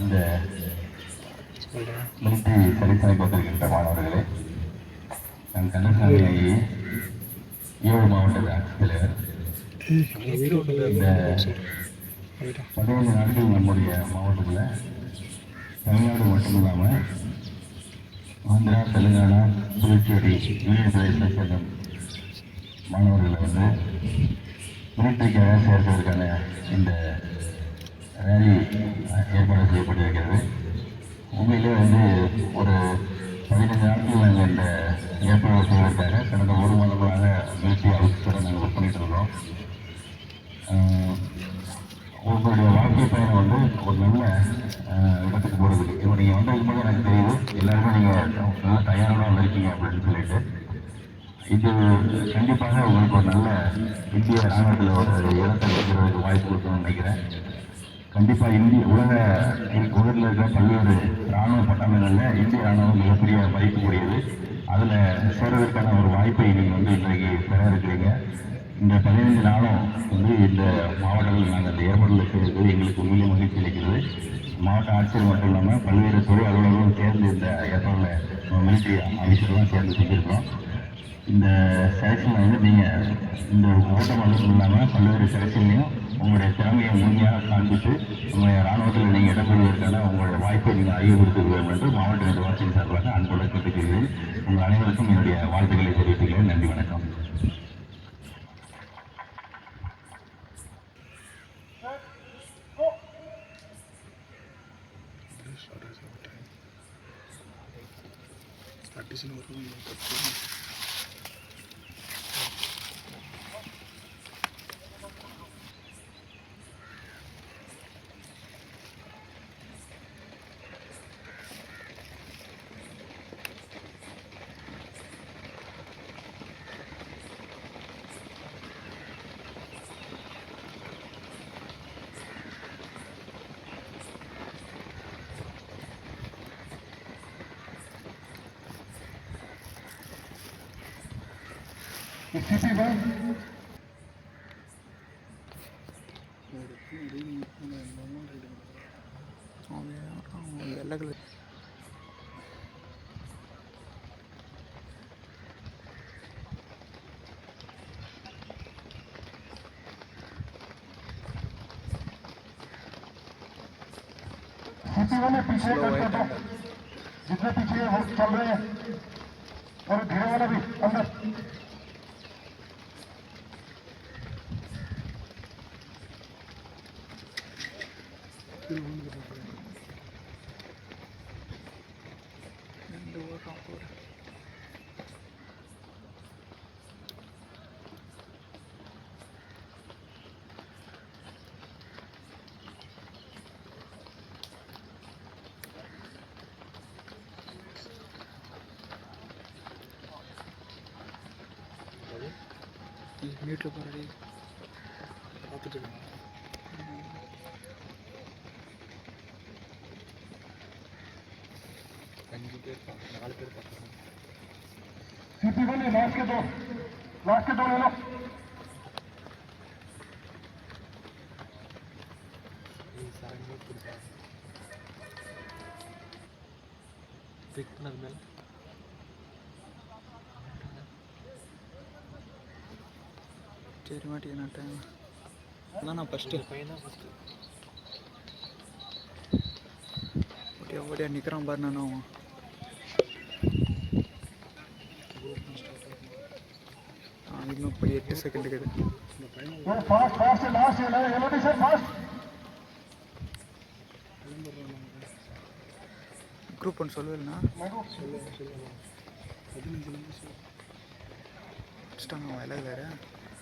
இந்த மிலிட்டரி சரிசனை பெற்றிருக்கின்ற மாணவர்களே நான் கந்தசாமி ஈரோடு மாவட்ட ஆட்சித்தலைவர் இந்த பதினைந்து நாட்கள் நம்முடைய மாவட்டத்தில் தமிழ்நாடு மட்டும் இல்லாமல் ஆந்திரா தெலுங்கானா புதுச்சேரி யூனியன் பிரதேசத்தை சேர்ந்த மாணவர்களை வந்து மிலிட்டரிக்காக சேர்ப்பதற்கான இந்த ரேலி ஏற்பாடு செய்யப்பட்டிருக்கிறது. உண்மையிலே வந்து ஒரு பதினைந்து நாட்கள் நாங்கள் இந்த ஏற்பாடு செய்வதற்காக கடந்த ஒரு மாதமாக மிலிட்டரி ஆஃபீஸரை நாங்கள் ஒர்க் பண்ணிட்டு இருக்கோம் உங்களுடைய வாழ்க்கை பயணம் வந்து ஒரு நல்ல இடத்துக்கு போகிறதுக்கு இப்போ நீங்கள் வந்ததுக்கு போது எனக்கு தெரியுது எல்லாருமே நீங்கள் நல்லா தயாரோட வந்திருக்கீங்க அப்படின்னு சொல்லிட்டு. இது கண்டிப்பாக உங்களுக்கு ஒரு நல்ல இந்திய ராணுவத்தில் ஒரு இடத்தை வைக்கிறதுக்கு வாய்ப்பு கொடுக்கணும்னு நினைக்கிறேன். கண்டிப்பாக இந்திய உலக உலகில் இருக்கிற பல்வேறு ராணுவ பட்டமைகளில் இந்திய ராணுவம் மிகப்பெரிய மதிக்கக்கூடியது அதில் சேர்வதற்கான ஒரு வாய்ப்பை நீங்கள் வந்து இன்றைக்கு பெற இருக்கிறீங்க. இந்த பதினைந்து நாளும் வந்து இந்த மாவட்டங்களில் நாங்கள் அந்த ஏற்பாடுகள் செய்கிறது எங்களுக்கு உண்மையிலே மகிழ்ச்சி அளிக்கிறது. மாவட்ட ஆட்சியர் மட்டும் இல்லாமல் பல்வேறு துறை அலுவலர்களும் சேர்ந்து இந்த ஏற்பாடில் மிலிட்டரி ஆஃபீஸர்லாம் சேர்ந்து செஞ்சுருக்கோம் இந்த செலெக்ஷனில் வந்து நீங்கள் இந்த ஓட்டம் மட்டும் இல்லாமல் பல்வேறு செலெக்ஷன்லையும் உங்களுடைய திறமையை முழுமையாக காண்பித்து உங்களுடைய ராணுவத்தில் நீங்கள் இடம்பெறுவதற்கான உங்களுடைய வாய்ப்பை நீங்கள் அறிவுறுத்த வேண்டும் என்று மாவட்ட நிர்வாகத்தின் சார்பாக அன்புடன் கேட்டுக்கொள்கிறேன். உங்கள் அனைவருக்கும் என்னுடைய வாழ்த்துக்களை தெரிவித்துக்கிறேன். நன்றி வணக்கம். स्थिति बल अलग अलग वाले पीछे करके दो जितने पीछे चल रहे हैं और घेरे वाले भी अंदर ரெண்டு ஓட்டம் கூட மீட்டில் போகிறடி பார்த்துட்டு சிட்டி பண்ணி லாஸ்ட் டோ லாஸ்ட் டோ வேணும் பிக் பண்ணது மேலே சரி மாட்டேங்க நான் டைம் நான் ஃபஸ்ட்டு பையன் தான் நிற்கிறான் பாரு நான் இன்னும் இப்படி எட்டு செகண்ட் இருக்குது குரூப் ஒன்று சொல்லுவேன்னா முடிச்சிட்டாங்க அவன் இலகுலாரு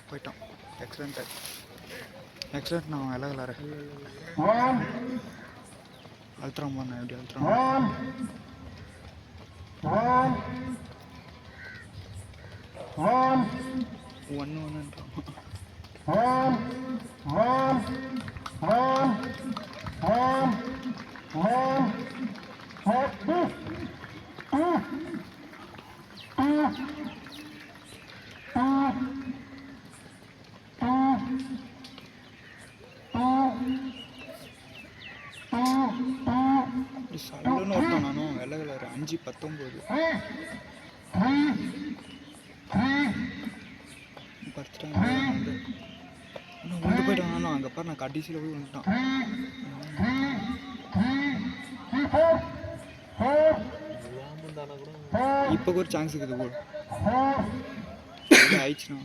போயிட்டான் எக்ஸலண்ட் எக்ஸலண்ட் நான் அவன் இலகுலாரு அழுத்துறான் போனேன் எப்படி அழுத்துறான். One. ஒன்று ஒன்றுன்றான் ஓம் ஓம் ஓம் ஓம் ஓம் சல்லுன்னு ஒருத்தன் நானும் வெள்ளை கலர் அஞ்சு பத்தொம்போது. படுத்துட்டாங்க வந்து இன்னும் போயிட்டான் அங்கே பாரு நான் கடைசியில் போய் வந்துட்டான் இப்போ ஒரு சான்ஸ் இருக்குது போல் four, ஆயிடுச்சுண்ணா